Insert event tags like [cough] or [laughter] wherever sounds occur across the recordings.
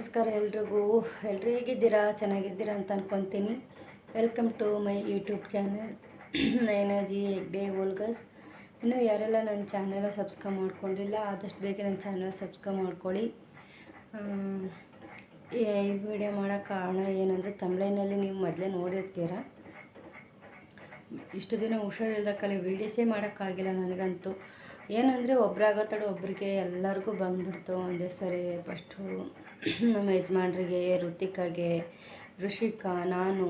ನಮಸ್ಕಾರ ಎಲ್ರಿಗೂ. ಎಲ್ಲರೂ ಹೇಗಿದ್ದೀರಾ? ಚೆನ್ನಾಗಿದ್ದೀರಾ ಅಂತ ಅನ್ಕೊತೀನಿ. Welcome to my YouTube channel Nainaji egg day vlogs. ಇನ್ನೂ ಯಾರೆಲ್ಲ ನನ್ನ ಚಾನೆಲ್ ಸಬ್ಸ್ಕ್ರೈಬ್ ಮಾಡ್ಕೊಂಡಿಲ್ಲ, ಆದಷ್ಟು ಬೇಗ ನನ್ನ ಚಾನಲ್ ಸಬ್ಸ್ಕ್ರೈಬ್ ಮಾಡ್ಕೊಳ್ಳಿ. ಈ ವಿಡಿಯೋ ಮಾಡೋಕ್ಕೆ ಕಾರಣ ಏನಂದರೆ ತಮಿಳಿನಲ್ಲಿ ನೀವು ಮೊದಲೇ ನೋಡಿರ್ತೀರ? ಇಷ್ಟು ದಿನ ಹುಷಾರಿಲ್ದಕ್ಕಲ್ಲಿ ವೀಡಿಯೋಸೇ ಮಾಡೋಕ್ಕಾಗಿಲ್ಲ ನನಗಂತೂ. ಏನಂದರೆ ಒಬ್ರಾಗೋ ತಡ ಒಬ್ಬರಿಗೆ ಎಲ್ಲರಿಗೂ ಬಂದ್ಬಿಡ್ತು. ಒಂದೇ ಸರಿ ಫಸ್ಟು ನಮ್ಮ ಯಜಮಾನ್ರಿಗೆ ಋತಿಕಾಗೆ ಋಷಿಕಾ ನಾನು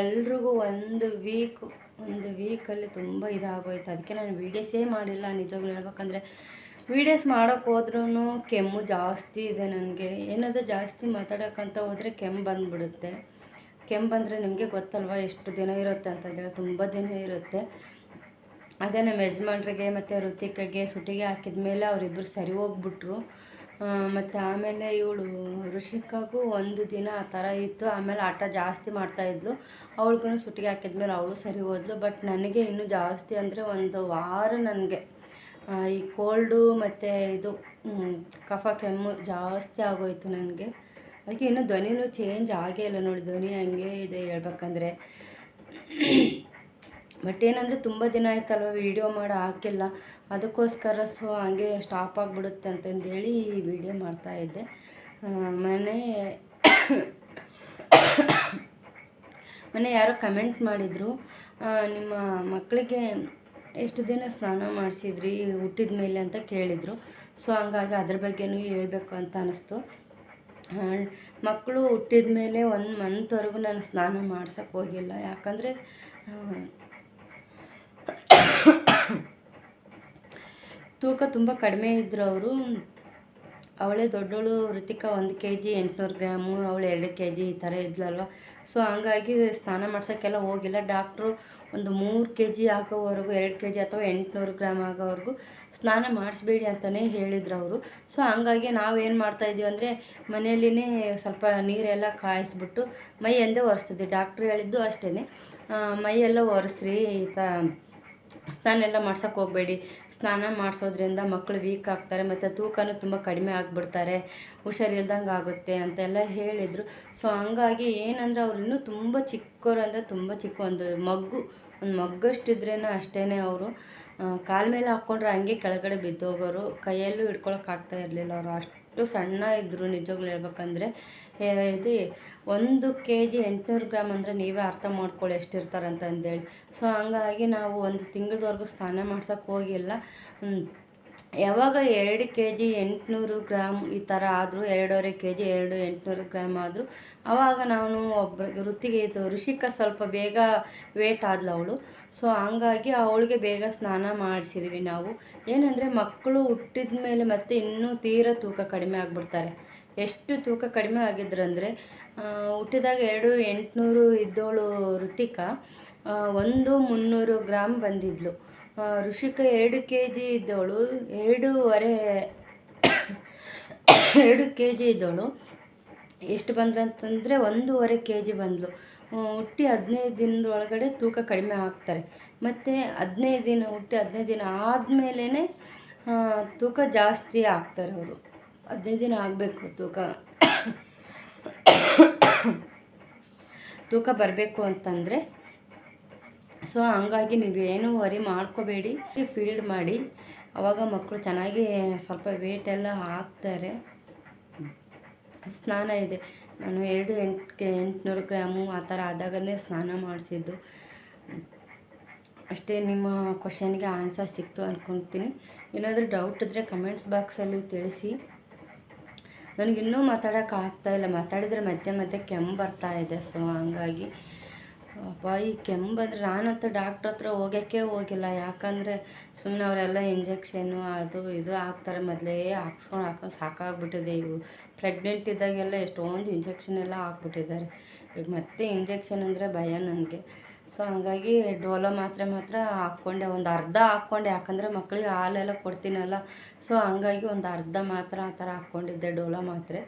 ಎಲ್ರಿಗೂ ಒಂದು ವೀಕ್ ಒಂದು ವೀಕಲ್ಲಿ ತುಂಬ ಇದಾಗೋಯ್ತು. ಅದಕ್ಕೆ ನಾನು ವೀಡಿಯೋಸೇ ಮಾಡಿಲ್ಲ, ನಿಜವಾಗ್ಲೂ ಹೇಳ್ಬೇಕಂದ್ರೆ. ವೀಡಿಯೋಸ್ ಮಾಡೋಕ್ಕೆ ಹೋದ್ರೂ ಕೆಮ್ಮು ಜಾಸ್ತಿ ಇದೆ ನನಗೆ. ಏನಾದರೂ ಜಾಸ್ತಿ ಮಾತಾಡೋಕ್ಕಂತ ಹೋದರೆ ಕೆಮ್ಮು ಬಂದುಬಿಡುತ್ತೆ. ಕೆಮ್ಮು ಬಂದರೆ ನಿಮಗೆ ಗೊತ್ತಲ್ವ, ಎಷ್ಟು ದಿನ ಇರುತ್ತೆ ಅಂತಂದರೆ ತುಂಬ ದಿನ ಇರುತ್ತೆ. ಅದೇ ನಮ್ಮ ಯಜಮಾನ್ರಿಗೆ ಮತ್ತು ಋತಿಕಗೆ ಸುಟಿಗೆ ಹಾಕಿದ ಮೇಲೆ ಅವರಿಬ್ಬರು ಸರಿ ಹೋಗ್ಬಿಟ್ರು. ಮತ್ತು ಆಮೇಲೆ ಇವಳು ಋಷಿಕಾಗೂ ಒಂದು ದಿನ ಆ ಥರ ಇತ್ತು. ಆಮೇಲೆ ಆಟ ಜಾಸ್ತಿ ಮಾಡ್ತಾಯಿದ್ಲು ಅವಳಿಗೂ ಸುಟಿಗೆ ಹಾಕಿದ್ಮೇಲೆ ಅವಳು ಸರಿ ಹೋದ್ಲು. ಬಟ್ ನನಗೆ ಇನ್ನೂ ಜಾಸ್ತಿ ಅಂದರೆ ಒಂದು ವಾರ ನನಗೆ ಈ ಕೋಲ್ಡು ಮತ್ತು ಇದು ಕಫ, ಕೆಮ್ಮು ಜಾಸ್ತಿ ಆಗೋಯ್ತು ನನಗೆ. ಅದಕ್ಕೆ ಇನ್ನೂ ಧ್ವನಿನೂ ಚೇಂಜ್ ಆಗೇ ಇಲ್ಲ ನೋಡಿ. ಧ್ವನಿ ಹಂಗೆ ಇದೆ ಹೇಳ್ಬೇಕಂದ್ರೆ. ಬಟ್ ಏನಂದರೆ ತುಂಬ ದಿನ ಆಯ್ತಲ್ವ ವೀಡಿಯೋ ಮಾಡಿ ಹಾಕಿಲ್ಲ. ಅದಕ್ಕೋಸ್ಕರ ಸೊ ಹಂಗೆ ಸ್ಟಾಪ್ ಆಗಿಬಿಡುತ್ತೆ ಅಂತಂದೇಳಿ ಈ ವಿಡಿಯೋ ಮಾಡ್ತಾಯಿದ್ದೆ ಮನೆ ಮನೆ ಯಾರೋ ಕಮೆಂಟ್ ಮಾಡಿದರು. ನಿಮ್ಮ ಮಕ್ಕಳಿಗೆ ಎಷ್ಟು ದಿನ ಸ್ನಾನ ಮಾಡಿಸಿದ್ರಿ, ಹುಟ್ಟಿದ ಮೇಲೆ ಅಂತ ಕೇಳಿದರು. ಸೊ ಹಂಗಾಗಿ ಅದ್ರ ಬಗ್ಗೆನೂ ಹೇಳಬೇಕು ಅಂತ ಅನ್ನಿಸ್ತು ಮಕ್ಕಳು ಹುಟ್ಟಿದ ಮೇಲೆ ಒಂದು ಮಂತ್ವರೆಗೂ ನಾನು ಸ್ನಾನ ಮಾಡ್ಸೋಕ್ಕೆ ಹೋಗಿಲ್ಲ. ಯಾಕಂದರೆ ತೂಕ ತುಂಬ ಕಡಿಮೆ ಇದ್ದರು ಅವರು. ಅವಳೇ ದೊಡ್ಡವಳು ಋತಿಕಾ ಒಂದು ಕೆ ಜಿ ಎಂಟುನೂರು ಗ್ರಾಮು, ಅವಳು ಎರಡು ಕೆ ಜಿ ಈ ಥರ ಇದ್ಲಲ್ವ. ಸೊ ಹಂಗಾಗಿ ಸ್ನಾನ ಮಾಡ್ಸೋಕ್ಕೆಲ್ಲ ಹೋಗಿಲ್ಲ. ಡಾಕ್ಟ್ರು ಒಂದು ಮೂರು ಕೆ ಜಿ ಆಗೋವರೆಗೂ, ಎರಡು ಕೆ ಜಿ ಅಥವಾ ಎಂಟುನೂರು ಗ್ರಾಮ್ ಆಗೋವರೆಗೂ ಸ್ನಾನ ಮಾಡಿಸ್ಬೇಡಿ ಅಂತಲೇ ಹೇಳಿದ್ರು ಅವರು. ಸೊ ಹಂಗಾಗಿ ಏನು ಮಾಡ್ತಾಯಿದ್ದೀವಿ ಅಂದರೆ, ಮನೆಯಲ್ಲಿನೇ ಸ್ವಲ್ಪ ನೀರೆಲ್ಲ ಕಾಯಿಸ್ಬಿಟ್ಟು ಮೈ ಎಂದೇ ಒರೆಸ್ತಿದ್ವಿ. ಡಾಕ್ಟ್ರು ಹೇಳಿದ್ದು ಅಷ್ಟೇ ಮೈಯೆಲ್ಲ ಒರೆಸ್ರಿ, ಈ ತ ಸ್ನಾನ ಎಲ್ಲ ಮಾಡ್ಸೋಕೆ ಹೋಗಬೇಡಿ. ಸ್ನಾನ ಮಾಡಿಸೋದ್ರಿಂದ ಮಕ್ಕಳು ವೀಕ್ ಆಗ್ತಾರೆ, ಮತ್ತು ತೂಕನೂ ತುಂಬ ಕಡಿಮೆ ಆಗಿಬಿಡ್ತಾರೆ. ಹುಷಾರಿಲ್ದಂಗೆ ಆಗುತ್ತೆ ಅಂತೆಲ್ಲ ಹೇಳಿದರು. ಸೊ ಹಂಗಾಗಿ ಏನಂದರೆ ಅವ್ರು ಇನ್ನೂ ತುಂಬ ಚಿಕ್ಕವರು ಅಂದರೆ ತುಂಬ ಚಿಕ್ಕ ಒಂದು ಮಗ್ಗು, ಒಂದು ಮಗ್ಗಷ್ಟಿದ್ರೇ ಅಷ್ಟೇ ಅವರು. ಕಾಲ ಮೇಲೆ ಹಾಕ್ಕೊಂಡ್ರೆ ಹಂಗೆ ಕೆಳಗಡೆ ಬಿದ್ದೋಗೋರು. ಕೈಯಲ್ಲೂ ಹಿಡ್ಕೊಳಕ್ಕೆ ಆಗ್ತಾ ಇರಲಿಲ್ಲ ಅವರು. ಅಷ್ಟು ಸಣ್ಣ ಇದ್ದರು ನಿಜವಾಗ್ಲೂ ಹೇಳ್ಬೇಕಂದ್ರೆ. ಹೇ- ಇದು ಒಂದು ಕೆ ಜಿ ಎಂಟುನೂರು ಗ್ರಾಮ್ ಅಂದರೆ ನೀವೇ ಅರ್ಥ ಮಾಡ್ಕೊಳ್ಳಿ ಎಷ್ಟಿರ್ತಾರೆ ಅಂತ ಸೊ ಹಂಗಾಗಿ ನಾವು ಒಂದು ತಿಂಗಳವರೆಗೂ ಸ್ನಾನ ಮಾಡ್ಸೋಕ್ಕೆ ಹೋಗಿಲ್ಲ. ಯಾವಾಗ ಎರಡು ಕೆ ಜಿ ಎಂಟುನೂರು ಗ್ರಾಮ್ ಈ ಥರ ಆದರೂ, ಎರಡೂವರೆ ಕೆ ಜಿ ಎರಡು ಎಂಟುನೂರು ಗ್ರಾಮ್ ಆದರೂ ಆವಾಗ ನಾನು ಒಬ್ಬರಿಗೆ ವೃತ್ತಿಗೆ ಇದು ಋಷಿಕ ಸ್ವಲ್ಪ ಬೇಗ ವೇಟ್ ಆದ್ಲು ಅವಳು. ಸೊ ಹಂಗಾಗಿ ಅವಳಿಗೆ ಬೇಗ ಸ್ನಾನ ಮಾಡಿಸಿದ್ವಿ ನಾವು. ಏನಂದರೆ ಮಕ್ಕಳು ಹುಟ್ಟಿದ ಮೇಲೆ ಮತ್ತೆ ಇನ್ನೂ ತೀರ ತೂಕ ಕಡಿಮೆ ಆಗಿಬಿಡ್ತಾರೆ. ಎಷ್ಟು ತೂಕ ಕಡಿಮೆ ಆಗಿದ್ರು ಅಂದರೆ ಹುಟ್ಟಿದಾಗ ಎರಡು ಎಂಟುನೂರು ಇದ್ದೋಳು ಋತಿಕಾ ಒಂದು ಮುನ್ನೂರು ಗ್ರಾಮ್ ಬಂದಿದ್ಲು. ಋಷಿಕಾ ಎರಡು ಕೆ ಜಿ ಇದ್ದವಳು ಎರಡೂವರೆ, ಎರಡು ಕೆ ಜಿ ಇದ್ದವಳು ಎಷ್ಟು ಬಂದಂತಂದರೆ ಒಂದೂವರೆ ಕೆ ಜಿ ಬಂದಳು ಹುಟ್ಟಿ ಹದಿನೈದು ದಿನದೊಳಗಡೆ ತೂಕ ಕಡಿಮೆ ಆಗ್ತಾರೆ. ಮತ್ತು ಹದಿನೈದು ದಿನ ಹುಟ್ಟಿ ಹದಿನೈದು ದಿನ ಆದಮೇಲೇ ತೂಕ ಜಾಸ್ತಿ ಆಗ್ತಾರೆ ಅವರು. ಹದಿನೈದು ದಿನ ಆಗಬೇಕು ತೂಕ. ತೂಕ ಬರಬೇಕು ಅಂತಂದರೆ, ಸೊ ಹಂಗಾಗಿ ನೀವೇನು ವರಿ ಮಾಡ್ಕೋಬೇಡಿ. ಫೀಲ್ಡ್ ಮಾಡಿ. ಅವಾಗ ಮಕ್ಕಳು ಚೆನ್ನಾಗಿ ಸ್ವಲ್ಪ ವೇಟ್ ಎಲ್ಲ ಹಾಕ್ತಾರೆ. ಸ್ನಾನ ಇದೆ. ನಾನು ಎರಡು ಎಂಟು, ಎಂಟುನೂರು ಗ್ರಾಮು ಆ ಥರ ಆದಾಗಲೇ ಸ್ನಾನ ಮಾಡಿಸಿದ್ದು. ಅಷ್ಟೇ ನಿಮ್ಮ ಕ್ವಶನ್ಗೆ ಆನ್ಸರ್ ಸಿಕ್ತು ಅಂದ್ಕೊತೀನಿ ಏನಾದರೂ ಡೌಟ್ ಇದ್ದರೆ ಕಮೆಂಟ್ಸ್ ಬಾಕ್ಸಲ್ಲಿ ತಿಳಿಸಿ. ನನಗೆ ಇನ್ನೂ ಮಾತಾಡೋಕೆ ಆಗ್ತಾಯಿಲ್ಲ ಮಾತಾಡಿದರೆ ಮಧ್ಯೆ ಮಧ್ಯೆ ಕೆಮ್ಮು ಬರ್ತಾ ಇದೆ. ಸೊ ಹಂಗಾಗಿ, ಅಪ್ಪ, ಈ ಕೆಮ್ಮು ಬಂದರೆ ನಾನಂತೂ ಡಾಕ್ಟ್ರ್ ಹತ್ರ ಹೋಗೋಕ್ಕೆ ಹೋಗಿಲ್ಲ. ಯಾಕಂದರೆ ಸುಮ್ಮನೆ ಅವರೆಲ್ಲ ಇಂಜೆಕ್ಷನ್ನು ಅದು ಇದು ಹಾಕ್ತಾರೆ. ಮೊದಲೇ ಹಾಕ್ಸ್ಕೊಂಡು ಹಾಕೊಂಡು ಸಾಕಾಗ್ಬಿಟ್ಟಿದೆ. ಇವು ಪ್ರೆಗ್ನೆಂಟ್ ಇದ್ದಾಗೆಲ್ಲ ಎಷ್ಟೊಂದು ಇಂಜೆಕ್ಷನ್ ಎಲ್ಲ ಹಾಕ್ಬಿಟ್ಟಿದ್ದಾರೆ. ಈಗ ಮತ್ತೆ ಇಂಜೆಕ್ಷನ್ ಅಂದರೆ ಭಯ ನನಗೆ. ಸೊ ಹಂಗಾಗಿ ಡೋಲೋ ಮಾತ್ರೆ ಮಾತ್ರ ಹಾಕ್ಕೊಂಡೆ, ಒಂದು ಅರ್ಧ ಹಾಕ್ಕೊಂಡೆ. ಯಾಕಂದರೆ ಮಕ್ಕಳಿಗೆ ಹಾಲೆಲ್ಲ ಕೊಡ್ತೀನಲ್ಲ. ಸೊ ಹಂಗಾಗಿ ಒಂದು ಅರ್ಧ ಮಾತ್ರ ಆ ಥರ ಹಾಕ್ಕೊಂಡಿದ್ದೆ ಡೋಲೋ ಮಾತ್ರೆ.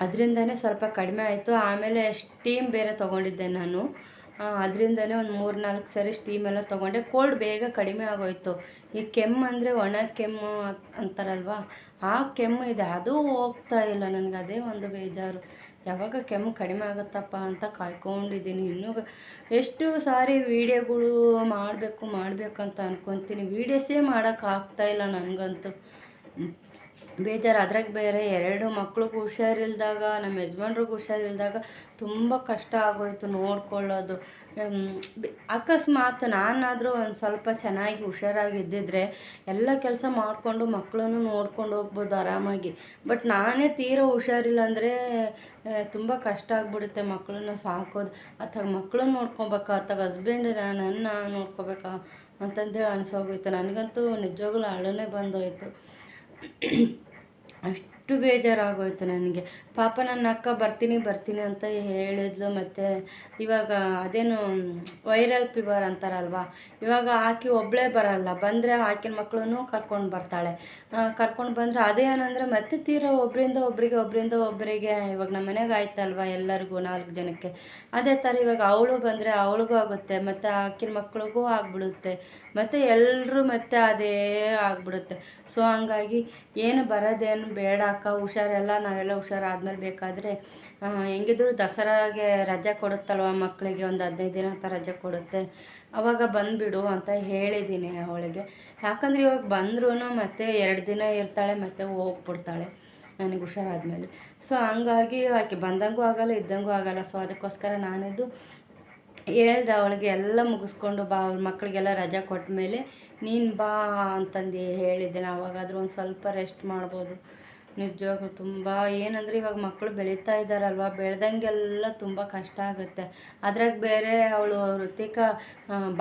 ಅದರಿಂದನೇ ಸ್ವಲ್ಪ ಕಡಿಮೆ ಆಯಿತು. ಆಮೇಲೆ ಸ್ಟೀಮ್ ಬೇರೆ ತೊಗೊಂಡಿದ್ದೆ ನಾನು. ಅದರಿಂದನೇ ಒಂದು ಮೂರು ನಾಲ್ಕು ಸರಿ ಸ್ಟೀಮ್ ಎಲ್ಲ ತೊಗೊಂಡೆ. ಕೋಲ್ಡ್ ಬೇಗ ಕಡಿಮೆ ಆಗೋಯ್ತು. ಈ ಕೆಮ್ಮು ಅಂದರೆ ಒಣ ಕೆಮ್ಮು ಅಂತಾರಲ್ವ? ಆ ಕೆಮ್ಮು ಇದೆ. ಅದು ಹೋಗ್ತಾ ಇಲ್ಲ ನನಗೆ. ಅದೇ ಒಂದು ಬೇಜಾರು. ಯಾವಾಗ ಕೆಮ್ಮು ಕಡಿಮೆ ಆಗುತ್ತಪ್ಪ ಅಂತ ಕಾಯ್ಕೊಂಡಿದ್ದೀನಿ. ಇನ್ನೂ ಎಷ್ಟು ಸಾರಿ ವೀಡಿಯೋಗಳು ಮಾಡಬೇಕು, ಮಾಡಬೇಕಂತ ಅನ್ಕೊತೀನಿ. ವೀಡಿಯೋಸೇ ಮಾಡೋಕ್ಕಾಗ್ತಾಯಿಲ್ಲ ನನಗಂತೂ. ಬೇಜಾರು. ಅದ್ರಾಗ ಬೇರೆ ಎರಡು ಮಕ್ಳಿಗೂ ಹುಷಾರಿಲ್ದಾಗ ನಮ್ಮ ಯಜಮಾನ್ರಿಗೂ ಹುಷಾರಿಲ್ದಾಗ ತುಂಬ ಕಷ್ಟ ಆಗೋಯ್ತು ನೋಡ್ಕೊಳ್ಳೋದು. ಅಕಸ್ಮಾತ್ ನಾನಾದರೂ ಒಂದು ಸ್ವಲ್ಪ ಚೆನ್ನಾಗಿ ಹುಷಾರಾಗಿದ್ದಿದ್ರೆ ಎಲ್ಲ ಕೆಲಸ ಮಾಡಿಕೊಂಡು ಮಕ್ಕಳನ್ನು ನೋಡ್ಕೊಂಡು ಹೋಗ್ಬೋದು ಆರಾಮಾಗಿ. ಬಟ್ ನಾನೇ ತೀರೋ ಹುಷಾರಿಲ್ಲ ಅಂದರೆ ತುಂಬ ಕಷ್ಟ ಆಗ್ಬಿಡುತ್ತೆ ಮಕ್ಕಳನ್ನ ಸಾಕೋದು. ಅಥವಾ ಮಕ್ಕಳನ್ನ ನೋಡ್ಕೊಬೇಕಾ? ಅಥವಾ ಹಸ್ಬೆಂಡ್ ನನ್ನ ನೋಡ್ಕೋಬೇಕಾ? ಅಂತಂದೇಳಿ ಅನಿಸೋಗೋಯ್ತು. ನನಗಂತೂ ನಿಜವಾಗ್ಲೂ ಅಳನೇ ಬಂದೋಯ್ತು. I ಅಷ್ಟು ಬೇಜಾರಾಗೋಯಿತು ನನಗೆ. ಪಾಪ ನನ್ನ ಅಕ್ಕ ಬರ್ತೀನಿ ಬರ್ತೀನಿ ಅಂತ ಹೇಳಿದ್ಲು. ಮತ್ತು ಇವಾಗ ಅದೇನು ವೈರಲ್ ಫೀವರ್ ಅಂತಾರಲ್ವ? ಇವಾಗ ಆಕೆ ಒಬ್ಬಳೇ ಬರಲ್ಲ. ಬಂದರೆ ಆಕಿನ ಮಕ್ಕಳನ್ನು ಕರ್ಕೊಂಡು ಬರ್ತಾಳೆ. ಕರ್ಕೊಂಡು ಬಂದರೆ ಅದೇನಂದರೆ ಮತ್ತೆ ತೀರಾ ಒಬ್ಬರಿಂದ ಒಬ್ಬರಿಗೆ ಒಬ್ಬರಿಂದ ಒಬ್ಬರಿಗೆ ಇವಾಗ ನಮ್ಮ ಮನೆಗೆ ಆಯ್ತಲ್ವ ಎಲ್ಲರಿಗೂ ನಾಲ್ಕು ಜನಕ್ಕೆ? ಅದೇ ಥರ ಇವಾಗ ಅವಳು ಬಂದರೆ ಅವಳಿಗೂ ಆಗುತ್ತೆ, ಮತ್ತು ಆಕಿನ ಮಕ್ಕಳಿಗೂ ಆಗ್ಬಿಡುತ್ತೆ, ಮತ್ತು ಎಲ್ಲರೂ ಮತ್ತೆ ಅದೇ ಆಗ್ಬಿಡುತ್ತೆ. ಸೊ ಹಂಗಾಗಿ ಏನು ಬರೋದೇನು ಬೇಡ. ಅಕ್ಕ ಹುಷಾರೆಲ್ಲ, ನಾವೆಲ್ಲ ಹುಷಾರಾದ್ಮೇಲೆ ಬೇಕಾದರೆ ಹೆಂಗಿದ್ರು ದಸರಾಗೆ ರಜೆ ಕೊಡುತ್ತಲ್ವ ಮಕ್ಕಳಿಗೆ ಒಂದು ಹದಿನೈದು ದಿನ ಅಂತ ರಜೆ ಕೊಡುತ್ತೆ. ಅವಾಗ ಬಂದುಬಿಡು ಅಂತ ಹೇಳಿದ್ದೀನಿ ಅವಳಿಗೆ. ಯಾಕಂದರೆ ಇವಾಗ ಬಂದ್ರೂ ಮತ್ತೆ ಎರಡು ದಿನ ಇರ್ತಾಳೆ, ಮತ್ತೆ ಹೋಗ್ಬಿಡ್ತಾಳೆ ನನಗೆ ಹುಷಾರಾದ್ಮೇಲೆ. ಸೊ ಹಂಗಾಗಿ ಆಕೆ ಬಂದಂಗೂ ಆಗಲ್ಲ, ಇದ್ದಂಗೂ ಆಗಲ್ಲ. ಸೊ ಅದಕ್ಕೋಸ್ಕರ ನಾನಿದ್ದು ಹೇಳ್ದೆ ಅವಳಿಗೆ, ಎಲ್ಲ ಮುಗಿಸ್ಕೊಂಡು ಬಾ, ಅವ್ರ ಮಕ್ಕಳಿಗೆಲ್ಲ ರಜೆ ಕೊಟ್ಟ ಮೇಲೆ ನೀನು ಬಾ ಅಂತಂದು ಹೇಳಿದ್ದೆ. ಅವಾಗಾದರೂ ಒಂದು ಸ್ವಲ್ಪ ರೆಸ್ಟ್ ಮಾಡ್ಬೋದು. ನಿಜವಾಗ್ಲೂ ತುಂಬ. ಏನಂದರೆ ಇವಾಗ ಮಕ್ಕಳು ಬೆಳೀತಾ ಇದ್ದಾರಲ್ವ? ಬೆಳೆದಂಗೆಲ್ಲ ತುಂಬ ಕಷ್ಟ ಆಗುತ್ತೆ. ಅದ್ರಾಗ ಬೇರೆ ಅವಳು ಋತಿಕ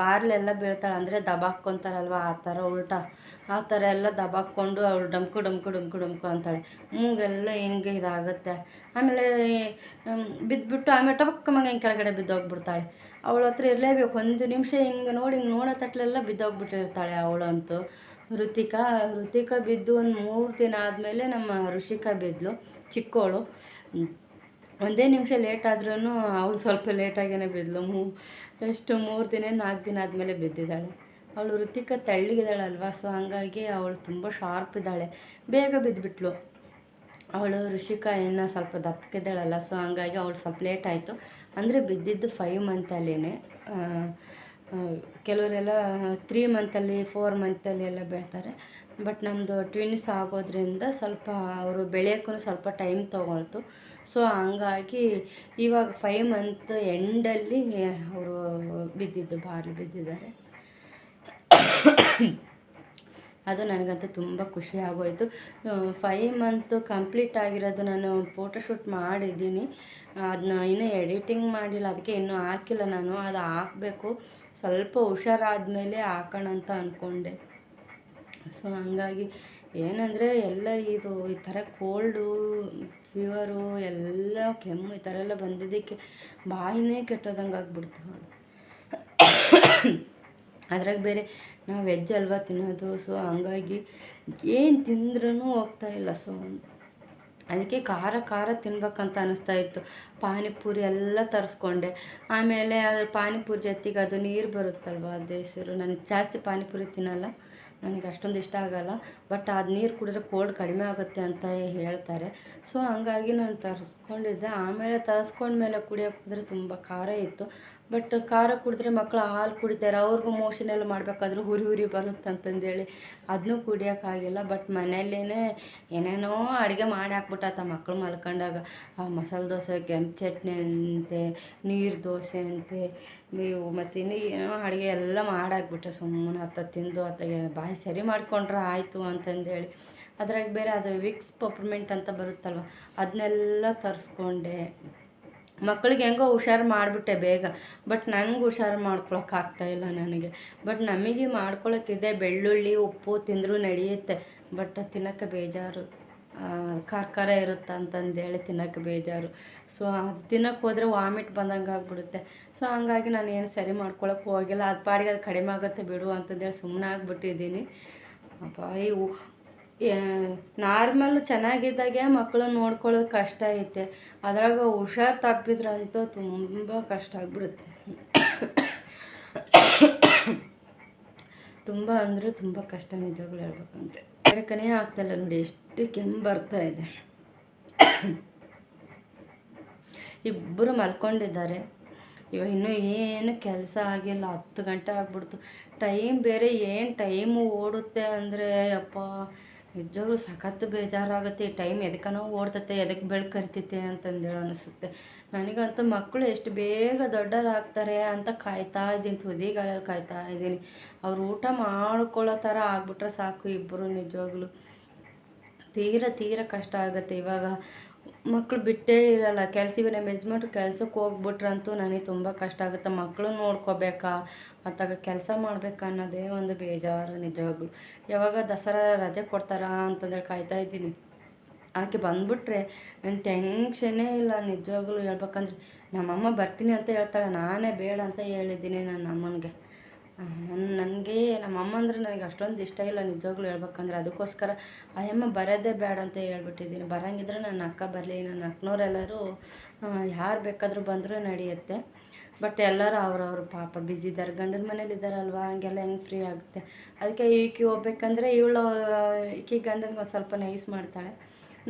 ಬಾರ್ಲೆಲ್ಲ ಬೀಳ್ತಾಳೆ. ಅಂದರೆ ದಬಾಕ್ಕೊಂತಾರಲ್ವ? ಆ ಥರ ಉಲ್ಟಾ. ಆ ಥರ ಎಲ್ಲ ದಬಾಕ್ಕೊಂಡು ಅವಳು ಡಮ್ಕು ಡಮ್ಕು ಡಮ್ಕು ಡಮ್ಕು ಅಂತಾಳೆ. ಮೂಗೆಲ್ಲ ಹೆಂಗೆ ಇದಾಗುತ್ತೆ. ಆಮೇಲೆ ಬಿದ್ದುಬಿಟ್ಟು ಆಮೇಲೆ ಟಬಕ್ಕಮ್ಮಂಗೆ ಹಿಂಗೆ ಕೆಳಗಡೆ ಬಿದ್ದೋಗ್ಬಿಡ್ತಾಳೆ. ಅವಳ ಹತ್ರ ಇರಲೇಬೇಕು. ಒಂದು ನಿಮಿಷ ಹಿಂಗೆ ನೋಡಿ, ಹಿಂಗೆ ನೋಡೋ ತಟ್ಲೆಲ್ಲ ಬಿದ್ದೋಗ್ಬಿಟ್ಟಿರ್ತಾಳೆ ಅವಳಂತೂ. ಋತಿಕಾ ಋತಿಕಾ ಬಿದ್ದು ಒಂದು ಮೂರು ದಿನ ಆದಮೇಲೆ ನಮ್ಮ ಋಷಿಕಾ ಬಿದ್ದಳು ಚಿಕ್ಕವಳು ಒಂದೇ ನಿಮಿಷ ಲೇಟ್ ಆದ್ರೂ ಅವಳು ಸ್ವಲ್ಪ ಲೇಟಾಗೇ ಬಿದ್ಳು ಮೂ, ಎಷ್ಟು ಮೂರು ದಿನ, ನಾಲ್ಕು ದಿನ ಆದಮೇಲೆ ಬಿದ್ದಿದ್ದಾಳೆ. ಅವಳು ಋತಿಕಾ ತೆಳ್ಳಗಿದ್ದಾಳಲ್ವ? ಸೊ ಹಂಗಾಗಿ ಅವಳು ತುಂಬ ಶಾರ್ಪ್ ಇದ್ದಾಳೆ. ಬೇಗ ಬಿದ್ದುಬಿಟ್ಲು ಅವಳು ಋಷಿಕಾ ಏನೋ ಸ್ವಲ್ಪ ದಪ್ಪಕ್ಕಿದ್ದಾಳಲ್ಲ ಸೊ ಹಂಗಾಗಿ ಅವಳು ಸ್ವಲ್ಪ ಲೇಟ್ ಆಯಿತು. ಅಂದರೆ ಬಿದ್ದಿದ್ದು ಫೈವ್ ಮಂತಲ್ಲೇ ಕೆಲವರೆಲ್ಲ ತ್ರೀ ಮಂತಲ್ಲಿ ಫೋರ್ ಮಂತಲ್ಲಿ ಎಲ್ಲ ಬೆಳ್ತಾರೆ. ಬಟ್ ನಮ್ಮದು ಟ್ವಿನ್ಸ್ ಆಗೋದ್ರಿಂದ ಸ್ವಲ್ಪ ಅವರು ಬೆಳೆಯೋಕ್ಕೂ ಸ್ವಲ್ಪ ಟೈಮ್ ತೊಗೊಳ್ತು. ಸೊ ಹಂಗಾಗಿ ಇವಾಗ ಫೈವ್ ಮಂತ್ ಎಂಡಲ್ಲಿ ಅವರು ಬಿದ್ದಿದ್ದು, ಬಾರ್ಲು ಬಿದ್ದಿದ್ದಾರೆ. [coughs] ಅದು ನನಗಂತೂ ತುಂಬ ಖುಷಿ ಆಗೋಯಿತು. ಫೈವ್ ಮಂತು ಕಂಪ್ಲೀಟ್ ಆಗಿರೋದು ನಾನು ಫೋಟೋಶೂಟ್ ಮಾಡಿದ್ದೀನಿ. ಅದನ್ನ ಇನ್ನೂ ಎಡಿಟಿಂಗ್ ಮಾಡಿಲ್ಲ, ಅದಕ್ಕೆ ಇನ್ನೂ ಹಾಕಿಲ್ಲ ನಾನು, ಅದು ಹಾಕಬೇಕು. ಸ್ವಲ್ಪ ಹುಷಾರಾದ್ಮೇಲೆ ಹಾಕೋಣ ಅಂತ ಅಂದ್ಕೊಂಡೆ ಸೊ ಹಂಗಾಗಿ ಏನಂದರೆ ಎಲ್ಲ ಇದು ಈ ಥರ ಕೋಲ್ಡು ಫೀವರು ಎಲ್ಲ ಕೆಮ್ಮು ಈ ಥರ ಎಲ್ಲ ಬಂದಿದ್ದಕ್ಕೆ ಬಾಯಿನೇ ಕೆಟ್ಟೋದಂಗೆ ಆಗ್ಬಿಡ್ತು [coughs] ಅದ್ರಾಗ ಬೇರೆ ನಾವು ವೆಜ್ ಅಲ್ವಾ ತಿನ್ನೋದು ಸೊ ಹಂಗಾಗಿ ಏನು ತಿಂದ್ರೂ ಹೋಗ್ತಾ ಇಲ್ಲ ಸೊ ಅದಕ್ಕೆ ಖಾರ ಖಾರ ತಿನ್ಬೇಕಂತ ಅನಿಸ್ತಾ ಇತ್ತು. ಪಾನಿಪುರಿ ಎಲ್ಲ ತರಿಸ್ಕೊಂಡೆ. ಆಮೇಲೆ ಅದ್ರ ಪಾನಿಪುರಿ ಜೊತೆಗೆ ಅದು ನೀರು ಬರುತ್ತಲ್ವ, ಅದು ಹೆಸರು. ನನಗೆ ಜಾಸ್ತಿ ಪಾನಿಪುರಿ ತಿನ್ನಲ್ಲ, ನನಗೆ ಅಷ್ಟೊಂದು ಇಷ್ಟ ಆಗೋಲ್ಲ. ಬಟ್ ಅದು ನೀರು ಕುಡಿದ್ರೆ ಕೋಲ್ಡ್ ಕಡಿಮೆ ಆಗುತ್ತೆ ಅಂತ ಹೇಳ್ತಾರೆ. ಸೊ ಹಂಗಾಗಿ ನಾನು ತರಿಸ್ಕೊಂಡಿದ್ದೆ. ಆಮೇಲೆ ತರಿಸ್ಕೊಂಡ್ಮೇಲೆ ಕುಡಿಯೋಕೆ ಹೋದರೆ ತುಂಬ ಖಾರ ಇತ್ತು. ಬಟ್ ಖಾರ ಕುಡಿದ್ರೆ ಮಕ್ಕಳು ಹಾಲು ಕುಡಿತಾರೆ, ಅವ್ರಿಗೂ ಮೋಷನ್ ಎಲ್ಲ ಮಾಡಬೇಕಾದ್ರೂ ಹುರಿ ಹುರಿ ಬರುತ್ತೆ ಅಂತಂದೇಳಿ ಅದನ್ನೂ ಕುಡಿಯೋಕ್ಕಾಗಿಲ್ಲ. ಬಟ್ ಮನೆಯಲ್ಲೇ ಏನೇನೋ ಅಡುಗೆ ಮಾಡಿ ಹಾಕ್ಬಿಟ್ಟಾತ ಮಕ್ಕಳು ಮಲ್ಕೊಂಡಾಗ. ಆ ಮಸಾಲೆ ದೋಸೆ, ಕೆಂಪು ಚಟ್ನಿ ಅಂತೆ, ನೀರು ದೋಸೆ ಅಂತೆ, ನೀವು ಮತ್ತು ಇನ್ನೂ ಏನೋ ಅಡುಗೆ ಎಲ್ಲ ಮಾಡಾಕ್ಬಿಟ್ರೆ ಸುಮ್ಮನೆ ಹತ್ತ ತಿಂದು ಅತ್ತ ಬಾಯಿ ಸರಿ ಮಾಡಿಕೊಂಡ್ರೆ ಆಯಿತು ಅಂತಂದೇಳಿ. ಅದ್ರಾಗ ಬೇರೆ ಅದು ವಿಕ್ಸ್ ಪಪ್ರಮೆಂಟ್ ಅಂತ ಬರುತ್ತಲ್ವ, ಅದನ್ನೆಲ್ಲ ತರಿಸ್ಕೊಂಡೆ. ಮಕ್ಕಳಿಗೆ ಹೆಂಗೋ ಹುಷಾರು ಮಾಡಿಬಿಟ್ಟೆ ಬೇಗ ಬಟ್ ನನಗೆ ಹುಷಾರು ಮಾಡ್ಕೊಳಕ್ಕಾಗ್ತಾಯಿಲ್ಲ ನನಗೆ. ಬಟ್ ನಮಗೆ ಮಾಡ್ಕೊಳಕ್ಕಿದೆ ಬೆಳ್ಳುಳ್ಳಿ, ಉಪ್ಪು ತಿಂದರೂ ನಡೆಯುತ್ತೆ ಬಟ್ ತಿನ್ನೋಕ್ಕೆ ಬೇಜಾರು. ಕಾರ್ಕಾರ ಇರುತ್ತ ಅಂತಂದೇಳಿ ತಿನ್ನೋಕ್ಕೆ ಬೇಜಾರು. ಸೊ ಅದು ತಿನ್ನೋಕ್ಕೆ ಹೋದರೆ ವಾಮಿಟ್ ಬಂದಂಗೆ ಆಗಿಬಿಡುತ್ತೆ. ಸೊ ಹಂಗಾಗಿ ನಾನು ಏನು ಸರಿ ಮಾಡ್ಕೊಳಕ್ಕೆ ಹೋಗಿಲ್ಲ. ಅದು ಪಾಡಿಗೆ ಅದು ಕಡಿಮೆ ಆಗುತ್ತೆ ಬಿಡು ಅಂತಂದೇಳಿ ಸುಮ್ಮನೆ ಆಗಿಬಿಟ್ಟಿದ್ದೀನಿ. ಅಪ್ಪ ಇವು ನಾರ್ಮಲ್ ಚೆನ್ನಾಗಿದ್ದಾಗೆ ಮಕ್ಕಳು ನೋಡ್ಕೊಳ್ಳೋದು ಕಷ್ಟ ಐತೆ. ಅದ್ರಾಗ ಹುಷಾರು ತಪ್ಪಿದ್ರಂತೂ ತುಂಬ ಕಷ್ಟ ಆಗ್ಬಿಡುತ್ತೆ. ತುಂಬ ಅಂದರೆ ತುಂಬ ಕಷ್ಟ ನಿಜವಾಗ್ಲೂ ಹೇಳ್ಬೇಕಂದ್ರೆ. ಕರೆಕನೇ ಆಗ್ತಾಯಿಲ್ಲ ನೋಡಿ, ಎಷ್ಟು ಕೆಮ್ಮು ಬರ್ತಾ ಇದೆ. ಇಬ್ಬರು ಮಲ್ಕೊಂಡಿದ್ದಾರೆ. ಇವಾಗ ಇನ್ನೂ ಏನು ಕೆಲಸ ಆಗಿಲ್ಲ, ಹತ್ತು ಗಂಟೆ ಆಗ್ಬಿಡ್ತು. ಟೈಮ್ ಬೇರೆ, ಏನು ಟೈಮು ಓಡುತ್ತೆ ಅಂದರೆ ಅಪ್ಪ. ನಿಜವಾಗ್ಲೂ ಸಖತ್ತು ಬೇಜಾರಾಗುತ್ತೆ ಈ ಟೈಮ್ ಎದಕ್ಕನೋ ಓಡ್ತೈತೆ ಎದಕ್ಕೆ ಬೆಳಕು ಕರಿತೈತೆ ಅಂತಂದೇಳಿ ಅನಿಸುತ್ತೆ. ನನಗಂತೂ ಮಕ್ಕಳು ಎಷ್ಟು ಬೇಗ ದೊಡ್ಡರಾಗ್ತಾರೆ ಅಂತ ಕಾಯ್ತಾ ಇದ್ದೀನಿ ತುದಿಗಳಲ್ಲಿ ಕಾಯ್ತಾ ಇದ್ದೀನಿ. ಅವ್ರು ಊಟ ಮಾಡ್ಕೊಳ್ಳೋ ಥರ ಆಗ್ಬಿಟ್ರೆ ಸಾಕು ಇಬ್ಬರು ನಿಜವಾಗ್ಲೂ. ತೀರ ತೀರ ಕಷ್ಟ ಆಗುತ್ತೆ ಇವಾಗ. ಮಕ್ಕಳು ಬಿಟ್ಟೇ ಇರಲ್ಲ. ಕೆಲ್ಸ ನಮ್ಮ ಯಜಮಾನ್ರು ಕೆಲ್ಸಕ್ಕೆ ಹೋಗ್ಬಿಟ್ರಂತೂ ನನಗೆ ತುಂಬ ಕಷ್ಟ ಆಗುತ್ತೆ. ಮಕ್ಕಳು ನೋಡ್ಕೋಬೇಕಾ? ಅಥವಾ ಕೆಲಸ ಮಾಡಬೇಕಾ ಅನ್ನೋದೇ ಒಂದು ಬೇಜಾರು ನಿಜವಾಗ್ಲೂ ಯಾವಾಗ ದಸರಾ ರಜೆ ಕೊಡ್ತಾರಾ? ಅಂತಂದೇಳಿ ಕಾಯ್ತಾ ಇದ್ದೀನಿ. ಆಕೆ ಬಂದ್ಬಿಟ್ರೆ ನನ್ನ ಟೆನ್ಷನ್ನೇ ಇಲ್ಲ. ನಿಜವಾಗ್ಲೂ ಹೇಳ್ಬೇಕಂದ್ರೆ, ನಮ್ಮಮ್ಮ ಬರ್ತೀನಿ ಅಂತ ಹೇಳ್ತಾಳೆ. ನಾನೇ ಬೇಡ ಅಂತ ಹೇಳಿದ್ದೀನಿ ನನ್ನ ಅಮ್ಮನಿಗೆ. ನನಗೆ ನಮ್ಮ ಅಮ್ಮ ಅಂದರೆ ನನಗೆ ಅಷ್ಟೊಂದು ಇಷ್ಟ ಇಲ್ಲ ನಿಜವಾಗ್ಲೂ ಹೇಳ್ಬೇಕಂದ್ರೆ. ಅದಕ್ಕೋಸ್ಕರ, ಅಯ್ಯಮ್ಮ, ಬರೋದೇ ಬೇಡ ಅಂತ ಹೇಳ್ಬಿಟ್ಟಿದ್ದೀನಿ. ಬರೋಂಗಿದ್ರೆ ನನ್ನ ಅಕ್ಕ ಬರಲಿ, ನನ್ನ ಅಕ್ಕನವ್ರೆಲ್ಲರೂ ಯಾರು ಬೇಕಾದರೂ ಬಂದರೂ ನಡೆಯುತ್ತೆ. ಬಟ್ ಎಲ್ಲರೂ ಅವ್ರವ್ರ ಪಾಪ, ಬ್ಯುಸಿ ಇದ್ದಾರೆ. ಗಂಡನ ಮನೇಲಿ ಇದ್ದಾರಲ್ವ? ಹಂಗೆಲ್ಲ ಹೆಂಗೆ ಫ್ರೀ ಆಗುತ್ತೆ? ಅದಕ್ಕೆ ಈಕೆ ಹೋಗ್ಬೇಕಂದ್ರೆ ಇವಳು ಈಕೆ ಗಂಡನಿಗೆ ಒಂದು ಸ್ವಲ್ಪ ನೈಸ್ ಮಾಡ್ತಾಳೆ.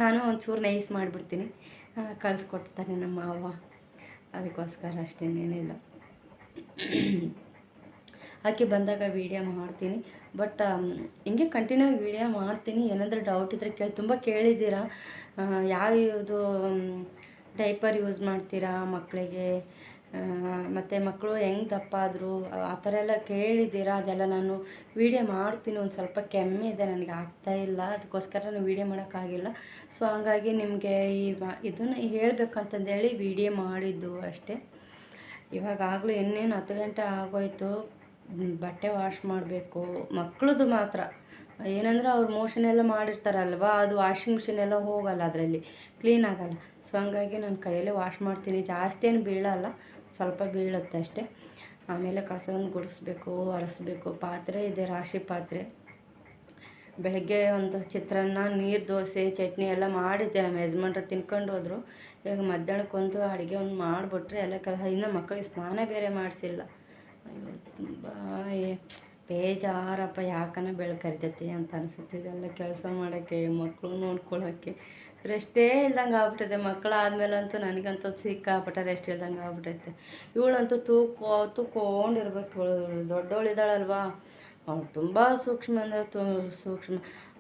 ನಾನು ಒಂಚೂರು ನೈಸ್ ಮಾಡಿಬಿಡ್ತೀನಿ. ಕಳಿಸ್ಕೊಡ್ತಾನೆ ನಮ್ಮ ಮಾವ. ಅದಕ್ಕೋಸ್ಕರ ಅಷ್ಟೇನೇನಿಲ್ಲ ಆಕೆ ಬಂದಾಗ ವೀಡಿಯೋ ಮಾಡ್ತೀನಿ. ಬಟ್ ಹಿಂಗೆ ಕಂಟಿನ್ಯೂ ಆಗಿ ವೀಡಿಯೋ ಮಾಡ್ತೀನಿ. ಏನಂದರೆ ಡೌಟ್ ಇದ್ದರೆ ಕೇಳಿ, ತುಂಬ ಕೇಳಿದ್ದೀರಾ? ಯಾವುದು ಡೈಪರ್ ಯೂಸ್ ಮಾಡ್ತೀರಾ ಮಕ್ಕಳಿಗೆ ಮತ್ತು ಮಕ್ಕಳು ಹೆಂಗೆ ದಪ್ಪ ಆದರು? ಆ ಥರ ಎಲ್ಲ ಕೇಳಿದ್ದೀರಾ? ಅದೆಲ್ಲ ನಾನು ವೀಡಿಯೋ ಮಾಡ್ತೀನಿ. ಒಂದು ಸ್ವಲ್ಪ ಕೆಮ್ಮಿದೆ ನನಗೆ ಆಗ್ತಾ ಇಲ್ಲ. ಅದಕ್ಕೋಸ್ಕರ ನಾನು ವೀಡಿಯೋ ಮಾಡೋಕ್ಕಾಗಿಲ್ಲ. ಸೊ ಹಂಗಾಗಿ ನಿಮಗೆ ಈ ಇದನ್ನು ಹೇಳಬೇಕಂತಂದೇಳಿ ವೀಡಿಯೋ ಮಾಡಿದ್ದು ಅಷ್ಟೇ. ಇವಾಗಾಗಲೂ ಇನ್ನೇನು ಹತ್ತು ಗಂಟೆ ಆಗೋಯ್ತು. ಬಟ್ಟೆ ವಾಶ್ ಮಾಡಬೇಕು. ಮಕ್ಕಳದು ಮಾತ್ರ. ಏನಂದ್ರೆ ಅವ್ರು ಮೋಷನ್ ಎಲ್ಲ ಮಾಡಿರ್ತಾರಲ್ವ, ಅದು ವಾಷಿಂಗ್ ಮಿಷಿನ್ ಎಲ್ಲ ಹೋಗಲ್ಲ ಅದರಲ್ಲಿ. ಕ್ಲೀನ್ ಆಗಲ್ಲ. ಸೊ ಹಂಗಾಗಿ ನಾನು ಕೈಯಲ್ಲೇ ವಾಶ್ ಮಾಡ್ತೀನಿ. ಜಾಸ್ತಿ ಏನು ಬೀಳಲ್ಲ, ಸ್ವಲ್ಪ ಬೀಳುತ್ತೆ ಅಷ್ಟೇ. ಆಮೇಲೆ ಕಸವನ್ನು ಗುಡಿಸ್ಬೇಕು, ಒರೆಸ್ಬೇಕು. ಪಾತ್ರೆ ಇದೆ, ರಾಶಿ ಪಾತ್ರೆ. ಬೆಳಗ್ಗೆ ಒಂದು ಚಿತ್ರಾನ್ನ, ನೀರು ದೋಸೆ, ಚಟ್ನಿ ಎಲ್ಲ ಮಾಡಿದ್ದೆ. ನಮ್ಮ ಯಜಮಾನ್ರು ತಿನ್ಕೊಂಡು ಹೋದರು. ಈಗ ಮಧ್ಯಾಹ್ನಕ್ಕೊಂದು ಅಡುಗೆ ಒಂದು ಮಾಡಿಬಿಟ್ರೆ ಎಲ್ಲ ಕೆಲಸ ಇನ್ನೂ ಮಕ್ಕಳಿಗೆ ಸ್ನಾನ ಬೇರೆ ಮಾಡಿಸಿಲ್ಲ. ತುಂಬ ಬೇಜಾರಪ್ಪ, ಯಾಕನ ಬೆಳಕರಿತೈತಿ ಅಂತ ಅನಿಸುತ್ತೆ. ಇದೆಲ್ಲ ಕೆಲಸ ಮಾಡೋಕ್ಕೆ ಮಕ್ಕಳು ನೋಡ್ಕೊಳ್ಳೋಕ್ಕೆ ರೆಸ್ಟೇ ಇಲ್ದಂಗೆ ಆಗ್ಬಿಟ್ಟೈತೆ. ಮಕ್ಕಳು ನನಗಂತೂ ಸಿಕ್ಕಾಪಟ್ಟೆ ರೆಸ್ಟ್ ಇಲ್ದಂಗೆ ಆಗ್ಬಿಟ್ಟೈತೆ. ಇವಳಂತೂ ತೂಕೋ ತೂಕೊಂಡಿರ್ಬೇಕು ಇವಳು. ದೊಡ್ಡವಳು ಇದ್ದಾಳಲ್ವಾ? ಅವಳು ತುಂಬ ಸೂಕ್ಷ್ಮ ಅಂದರೆ ತು, ಸೂಕ್ಷ್ಮ.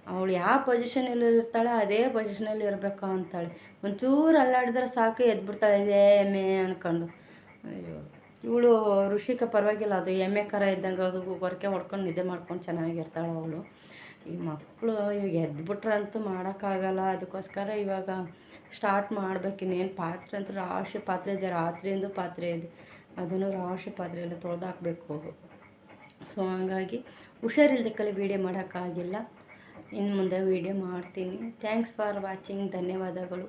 ಅವಳು ಯಾವ ಪೊಸಿಷನಲ್ಲಿ ಇರ್ತಾಳೆ, ಅದೇ ಪೊಸಿಷನಲ್ಲಿ ಇರಬೇಕು ಅಂತಾಳೆ. ಒಂಚೂರು ಅಲ್ಲಾಡಿದ್ರೆ ಸಾಕು, ಎದ್ಬಿಡ್ತಾಳೆ. ಇದೇ ಮೇ ಅಂದ್ಕೊಂಡು ಅಯ್ಯೋ. ಇವಳು ಋಷಿಕ ಪರವಾಗಿಲ್ಲ, ಅದು ಎಮ್ಮೆ ಕರ ಇದ್ದಂಗೆ ಅದು ಹೊರಕೆ ಹೊಡ್ಕೊಂಡು ನಿದ್ದೆ ಮಾಡ್ಕೊಂಡು ಚೆನ್ನಾಗಿರ್ತಾಳೆ ಅವಳು. ಈ ಮಕ್ಕಳು ಇವಾಗ ಎದ್ಬಿಟ್ರಂತೂ ಮಾಡೋಕ್ಕಾಗಲ್ಲ, ಅದಕ್ಕೋಸ್ಕರ ಇವಾಗ ಸ್ಟಾರ್ಟ್ ಮಾಡ್ಬೇಕಿನ್ನೇನು ಪಾತ್ರೆ ಅಂತೂ ರಾಶಿ ಪಾತ್ರೆ ಇದೆ, ರಾತ್ರಿಯಿಂದ ಪಾತ್ರೆ ಇದೆ. ಅದನ್ನು ರಾಶಿ ಪಾತ್ರೆಯಲ್ಲಿ ತೊಳೆದಾಕಬೇಕು. ಸೊ ಹಂಗಾಗಿ ಹುಷಾರಿಲ್ದಕ್ಕಲ್ಲಿ ವೀಡಿಯೋ ಮಾಡೋಕ್ಕಾಗಿಲ್ಲ. ಇನ್ನು ಮುಂದೆ ವೀಡಿಯೋ ಮಾಡ್ತೀನಿ. ಥ್ಯಾಂಕ್ಸ್ ಫಾರ್ ವಾಚಿಂಗ್ ಧನ್ಯವಾದಗಳು.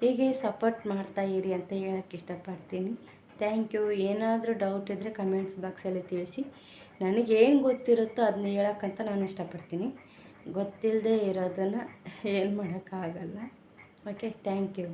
ಹೀಗೆ ಸಪೋರ್ಟ್ ಮಾಡ್ತಾ ಇರಿ ಅಂತ ಹೇಳೋಕ್ಕೆ ಇಷ್ಟಪಡ್ತೀನಿ. Thank you. ಏನಾದರೂ ಡೌಟ್ ಇದ್ದರೆ ಕಮೆಂಟ್ಸ್ ಬಾಕ್ಸಲ್ಲಿ ತಿಳಿಸಿ. ನನಗೇನು ಗೊತ್ತಿರುತ್ತೋ ಅದನ್ನ ಹೇಳೋಕ್ಕಂತ ನಾನು ಇಷ್ಟಪಡ್ತೀನಿ. ಗೊತ್ತಿಲ್ಲದೆ ಇರೋದನ್ನು [laughs] ಏನು ಮಾಡೋಕ್ಕಾಗಲ್ಲ. Okay thank you